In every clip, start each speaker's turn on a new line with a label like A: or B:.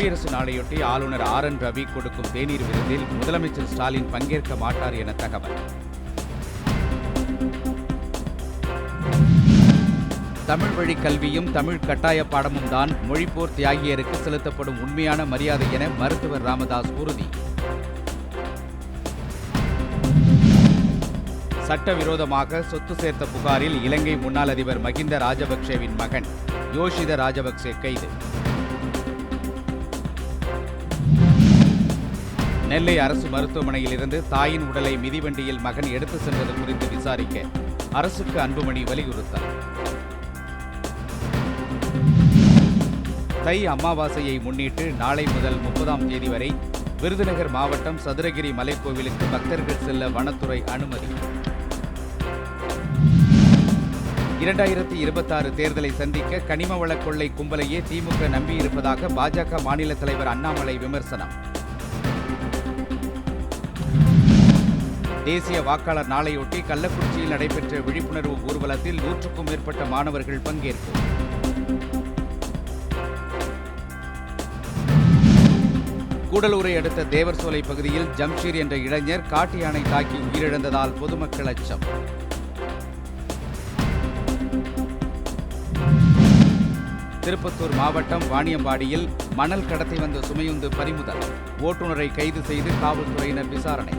A: குடியரசு நாளையொட்டி ஆளுநர் ஆர் என் ரவி கொடுக்கும் தேநீர் விருந்தில் முதலமைச்சர் ஸ்டாலின் பங்கேற்க மாட்டார் என தகவல். தமிழ் வழி கல்வியும் தமிழ் கட்டாய பாடமும் தான் மொழிப்போர் தியாகியருக்கு செலுத்தப்படும் உண்மையான மரியாதை என மருத்துவர் ராமதாஸ் உறுதி. சட்டவிரோதமாக சொத்து சேர்த்த புகாரில் இலங்கை முன்னாள் அதிபர் மகிந்த ராஜபக்சேவின் மகன் யோஷித ராஜபக்சே கைது. நெல்லை அரசு மருத்துவமனையில் இருந்து தாயின் உடலை மிதிவண்டியில் மகன் எடுத்து சென்றது குறித்து விசாரிக்க அரசுக்கு அன்புமணி வலியுறுத்தார் தை அமாவாசையை முன்னிட்டு நாளை முதல் முப்பதாம் தேதி வரை விருதுநகர் மாவட்டம் சதுரகிரி மலைக்கோவிலுக்கு பக்தர்கள் செல்ல வனத்துறை அனுமதி. இரண்டாயிரத்தி இருபத்தாறு தேர்தலை சந்திக்க கனிம வள கொள்ளை கும்பலையே திமுக நம்பியிருப்பதாக பாஜக மாநில தலைவர் அண்ணாமலை விமர்சனம். தேசிய வாக்காளர் நாளையொட்டி கள்ளக்குறிச்சியில் நடைபெற்ற விழிப்புணர்வு ஊர்வலத்தில் நூற்றுக்கும் மேற்பட்ட மாணவர்கள் பங்கேற்பு. கூடலூரை அடுத்த தேவர்சோலை பகுதியில் ஜம்ஷீர் என்ற இளைஞர் காட்டு யானை தாக்கி உயிரிழந்ததால் பொதுமக்கள் அச்சம். திருப்பத்தூர் மாவட்டம் வாணியம்பாடியில் மணல் கடத்தி வந்த சுமையுந்து பறிமுதல். ஓட்டுநரை கைது செய்து காவல்துறையினர் விசாரணை.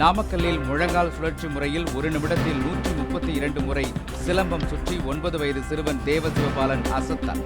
A: நாமக்கல்லில் முழங்கால் சுழற்சி முறையில் ஒரு நிமிடத்தில் நூற்றி முப்பத்தி இரண்டு முறை சிலம்பம் சுற்றி ஒன்பது வயது சிறுவன் தேவசிவபாலன் அசத்தான்